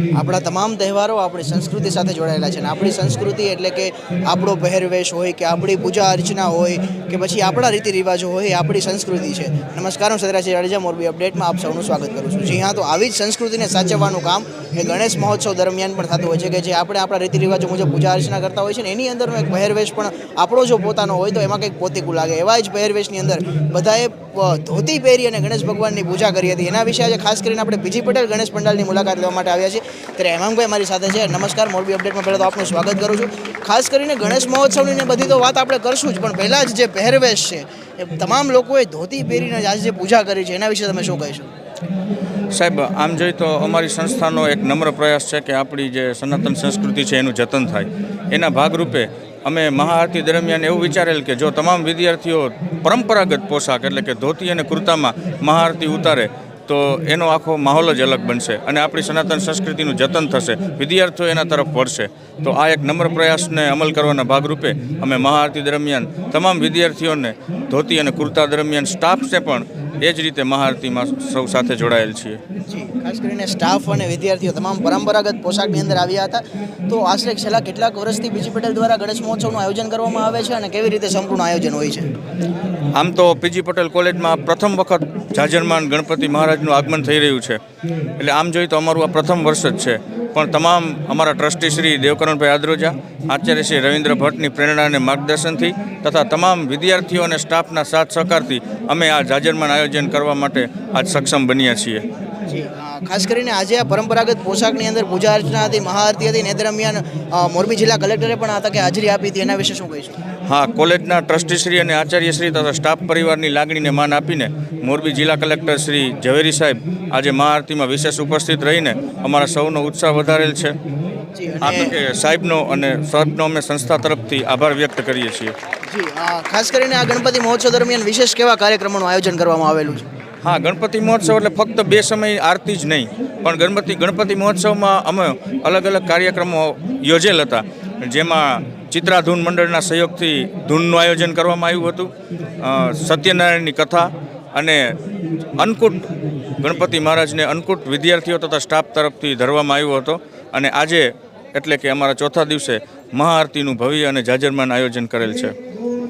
આપણા તમામ તહેવારો આપણી સંસ્કૃતિ સાથે જોડાયેલા છે અને આપણી સંસ્કૃતિ એટલે કે આપણો પહેરવેશ હોય કે આપણી પૂજા અર્ચના હોય કે પછી આપણા રીતિ રિવાજો હોય એ આપણી સંસ્કૃતિ છે. નમસ્કાર, હું સદરાજી જાડેજા, મોરબી અપડેટમાં આપ સૌનું સ્વાગત કરું છું. જી હા, તો આવી જ સંસ્કૃતિને સાચવવાનું કામ એ ગણેશ મહોત્સવ દરમિયાન પણ થતું હોય છે કે જે આપણે આપણા રીતિ રિવાજો મુજબ પૂજા અર્ચના કરતા હોય છે ને એની અંદરનો એક પહેરવેશ પણ આપણો જો પોતાનો હોય તો એમાં કંઈક પોતીકું લાગે. એવા જ પહેરવેશની અંદર બધાએ ધોતી પહેરી અને ગણેશ ભગવાનની પૂજા કરી હતી. એના વિશે આજે ખાસ કરીને આપણે બીજી પટેલ, ગણેશ પંડાલની મુલાકાત લેવા માટે આવ્યા છીએ. ત્યારે હેમાંગભાઈ મારી સાથે છે. નમસ્કાર, મોરબી અપડેટમાં પહેલાં તો આપનું સ્વાગત કરું છું. ખાસ કરીને ગણેશ મહોત્સવની બધી તો વાત આપણે કરશું જ, પણ પહેલાં જ જે પહેરવેશ છે, એ તમામ લોકોએ ધોતી પહેરીને જ આજે જે પૂજા કરી છે, એના વિશે તમે શું કહીશું? સાહેબ, આમ જોઈએ તો અમારી સંસ્થાનો એક નમ્ર પ્રયાસ છે કે આપણી જે સનાતન સંસ્કૃતિ છે, એનું જતન થાય. એના ભાગરૂપે અમે મહાઆરતી દરમિયાન એવું વિચારેલ કે જો તમામ વિદ્યાર્થીઓ પરંપરાગત પોશાક એટલે કે ધોતી અને કુર્તામાં મહાઆરતી ઉતારે, તો એનો આખો માહોલ જ અલગ બનશે અને આપણી સનાતન સંસ્કૃતિનું જતન થશે, વિદ્યાર્થીઓ એના તરફ વળશે. તો આ એક નમ્ર પ્રયાસને અમલ કરવાના ભાગરૂપે અમે મહાઆરતી દરમિયાન તમામ વિદ્યાર્થીઓને ધોતી અને કુર્તા દરમિયાન સ્ટાફને પણ એ જ રીતે મહાઆરતીમાં સૌ સાથે જોડાયેલ છીએ. જી ખાસ કરીને સ્ટાફ અને વિદ્યાર્થીઓ તમામ પરંપરાગત પોશાકની અંદર આવ્યા હતા. તો આશરે છેલ્લા કેટલાક વર્ષથી બીજી પટેલ દ્વારા ગણેશ મહોત્સવનું આયોજન કરવામાં આવે છે અને કેવી રીતે સંપૂર્ણ આયોજન હોય છે? આમ તો પીજી પટેલ કોલેજમાં પ્રથમ વખત જાજરમાન ગણપતિ મહારાજનું આગમન થઈ રહ્યું છે. એટલે આમ જોઈએ તો અમારું આ પ્રથમ વર્ષ જ છે. પણ તમામ અમારા ટ્રસ્ટી શ્રી દેવકરણભાઈ આદ્રોજા, આચાર્ય શ્રી રવિન્દ્ર ભટ્ટની પ્રેરણા અને માર્ગદર્શનથી તથા તમામ વિદ્યાર્થીઓ અને સ્ટાફના સાથ સહકારથી અમે આ જાજરમાન આયોજન કરવા માટે આજ સક્ષમ બન્યા છીએ. જી. ખાસ કરીને આજે આ પરંપરાગત પોશાકની અંદર પૂજા અર્ચના હતી મહાઆરતી હતી ને દરમિયાન મોરબી જિલ્લા કલેક્ટરે પણ આ તકે હાજરી આપી હતી. એના વિશે શું કહીશું? હા કોલેજના ટ્રસ્ટીશ્રી અને આચાર્યશ્રી તથા સ્ટાફ પરિવારની લાગણીને માન આપીને મોરબી જિલ્લા કલેક્ટર શ્રી ઝવેરી સાહેબ આજે મહાઆરતીમાં વિશેષ ઉપસ્થિત રહીને અમારા સૌનો ઉત્સાહ વધારેલ છે. આ તકે સાહેબનો અને સાહેબનો અમે સંસ્થા તરફથી આભાર વ્યક્ત કરીએ છીએ. જી ખાસ કરીને આ ગણપતિ મહોત્સવ દરમિયાન વિશેષ કેવા કાર્યક્રમોનું આયોજન કરવામાં આવેલું છે? હા, ગણપતિ મહોત્સવ એટલે ફક્ત બે સમય આરતી જ નહીં, પણ ગણપતિ ગણપતિ મહોત્સવમાં અમે અલગ અલગ કાર્યક્રમો યોજેલ હતા. જેમાં ચિત્રાધૂન મંડળના સહયોગથી ધૂનનું આયોજન કરવામાં આવ્યું હતું સત્યનારાયણની કથા અને અન્નકૂટ, ગણપતિ મહારાજને અન્નકૂટ વિદ્યાર્થીઓ તથા સ્ટાફ તરફથી ધરવામાં આવ્યો હતો અને આજે એટલે કે અમારા ચોથા દિવસે મહાઆરતીનું ભવ્ય અને જાજરમાન આયોજન કરેલ છે.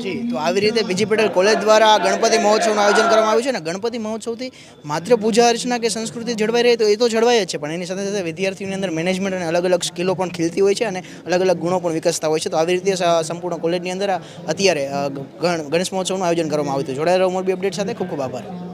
જી તો આવી રીતે બીજી પટેલ કોલેજ દ્વારા ગણપતિ મહોત્સવનું આયોજન કરવામાં આવ્યું છે ને ગણપતિ મહોત્સવથી માત્ર પૂજા અર્ચના કે સંસ્કૃતિ જળવાઈ રહે તો એ તો જળવાય જ છે. પણ એની સાથે સાથે વિદ્યાર્થીઓની અંદર મેનેજમેન્ટ અને અલગ અલગ સ્કિલો પણ ખીલતી હોય છે અને અલગ અલગ ગુણો પણ વિકસતા હોય છે. તો આવી રીતે સંપૂર્ણ કોલેજની અંદર અત્યારે ગણ- ગણેશ મહોત્સવનું આયોજન કરવામાં આવ્યું હતું. જોડાયેલો મોરબી અપડેટ સાથે ખૂબ ખૂબ આભાર.